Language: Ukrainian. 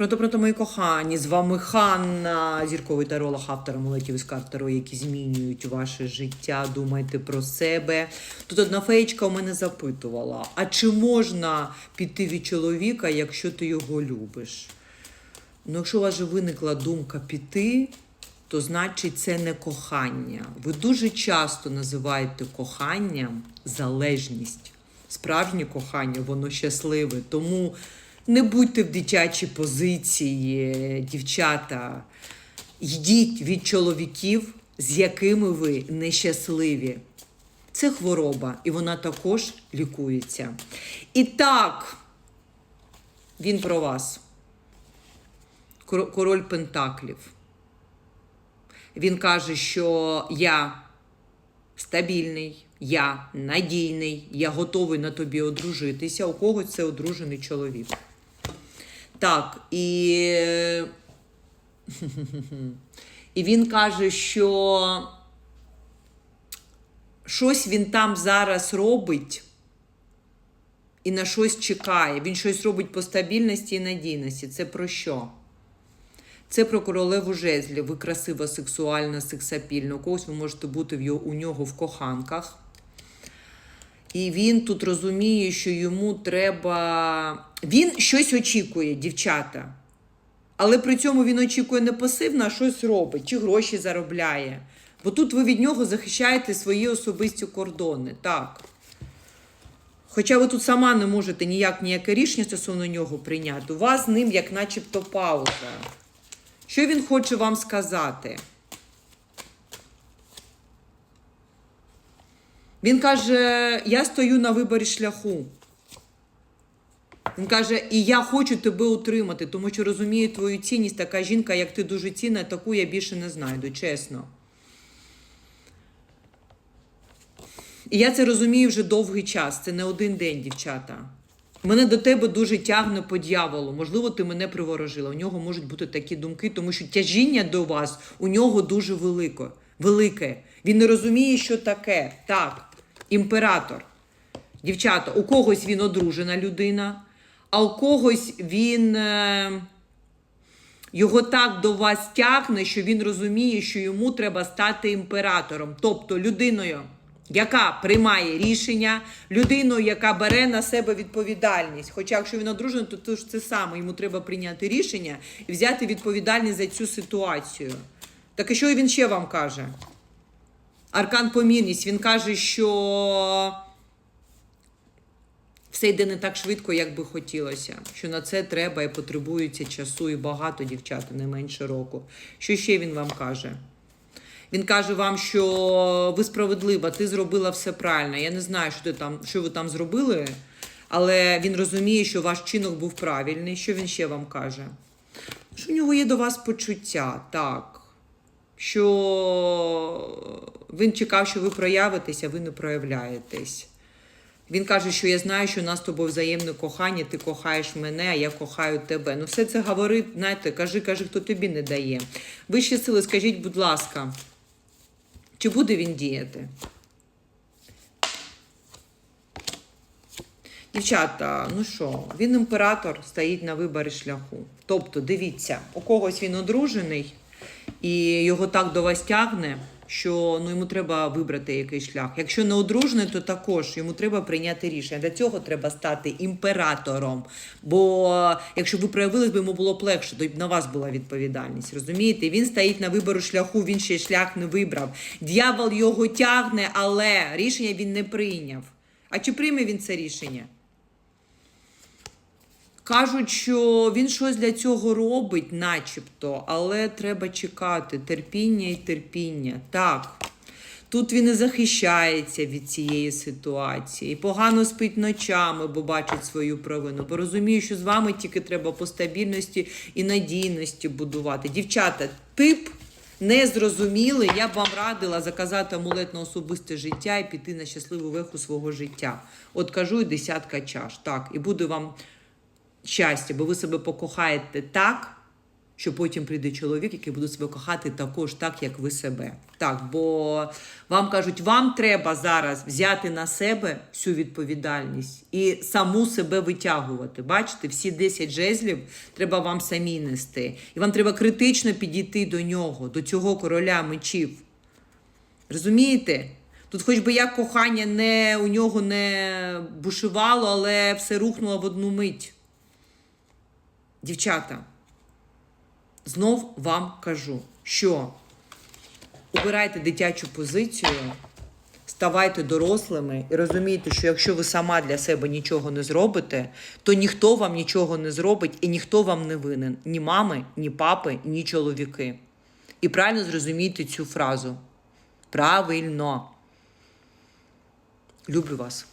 Пронто, пронто, мої кохані, з вами Ханна, зірковий таролог, автор амулетів із карт Таро, які змінюють ваше життя. Думайте про себе. Тут одна феєчка у мене запитувала: а чи можна піти від чоловіка, якщо ти його любиш? Ну, якщо у вас же виникла думка піти, то значить це не кохання. Ви дуже часто називаєте коханням залежність. Справжнє кохання, воно щасливе. Тому не будьте в дитячій позиції, дівчата. Йдіть від чоловіків, з якими ви нещасливі. Це хвороба, і вона також лікується. І так, він про вас. Король Пентаклів. Він каже, що я стабільний, я надійний, я готовий на тобі одружитися. У когось це одружений чоловік. Так, і, і він каже, що щось він там зараз робить і на щось чекає. Він щось робить по стабільності і надійності. Це про що? Це про королеву жезлів. Ви красива, сексуальна, сексапільна. У когось ви можете бути в його, у нього в коханках. І він тут розуміє, що йому треба. Він щось очікує, дівчата. Але при цьому він очікує не пасивно, а щось робить, чи гроші заробляє. Бо тут ви від нього захищаєте свої особисті кордони. Так. Хоча ви тут сама не можете ніяк ніяке рішення стосовно нього прийняти. У вас з ним як начебто пауза. Що він хоче вам сказати? Він каже: я стою на виборі шляху. Він каже, і я хочу тебе утримати, тому що розумію твою цінність. Така жінка, як ти дуже цінна, таку я більше не знайду, чесно. І я це розумію вже довгий час. Це не один день, дівчата. Мене до тебе дуже тягне по дьяволу. Можливо, ти мене приворожила. У нього можуть бути такі думки, тому що тяжіння до вас у нього дуже велике. велике. Він не розуміє, що таке. Так, імператор. Дівчата, у когось він одружена людина, а у когось він. Е... Його так до вас тягне, що він розуміє, що йому треба стати імператором, тобто людиною, яка приймає рішення, людиною, яка бере на себе відповідальність. Хоча, якщо він одружений, то, то ж це саме йому треба прийняти рішення і взяти відповідальність за цю ситуацію. Так і що він ще вам каже? Аркан помірність. Він каже, що все йде не так швидко, як би хотілося. Що на це треба і потребується часу, і багато дівчат, не менше року. Що ще він вам каже? Він каже вам, що ви справедлива, ти зробила все правильно. Я не знаю, що ти там, що ви там зробили, але він розуміє, що ваш чинок був правильний. Що він ще вам каже? Що в нього є до вас почуття, так. Що він чекав, що ви проявитеся, ви не проявляєтесь. Він каже, що я знаю, що у нас з тобою взаємне кохання, ти кохаєш мене, а я кохаю тебе. Ну, все це говорить, знаєте, кажи, кажи, хто тобі не дає. Вищі сили, скажіть, будь ласка, чи буде він діяти? Дівчата, ну що, він імператор стоїть на виборі шляху. Тобто, дивіться, у когось він одружений, і його так до вас тягне, що ну, йому треба вибрати якийсь шлях. Якщо не одружений, то також йому треба прийняти рішення. Для цього треба стати імператором. Бо якщо ви проявились, би йому було б легше, то на вас була відповідальність. Розумієте? Він стоїть на вибору шляху, він ще шлях не вибрав. Д'явол його тягне, але рішення він не прийняв. А чи прийме він це рішення? Кажуть, що він щось для цього робить, начебто, але треба чекати терпіння і терпіння. Так. Тут він і захищається від цієї ситуації, погано спить ночами, бо бачить свою провину. Бо розуміє, що з вами тільки треба по стабільності і надійності будувати. Дівчата, тип незрозумілий. Я б вам радила заказати амулет на особисте життя і піти на щасливу веху свого життя. От кажу і десятка чаш. Так, і буде вам щастя, бо ви себе покохаєте так, що потім прийде чоловік, який буде себе кохати також так, як ви себе. Так, бо вам кажуть, вам треба зараз взяти на себе всю відповідальність і саму себе витягувати. Бачите, всі 10 жезлів треба вам самі нести. І вам треба критично підійти до нього, до цього короля мечів. Розумієте? Тут хоч би як кохання не, у нього не бушувало, але все рухнуло в одну мить. Дівчата, знов вам кажу, що обирайте дитячу позицію, ставайте дорослими і розумійте, що якщо ви сама для себе нічого не зробите, то ніхто вам нічого не зробить і ніхто вам не винен. Ні мами, ні папи, ні чоловіки. І правильно зрозумійте цю фразу. Правильно. Люблю вас.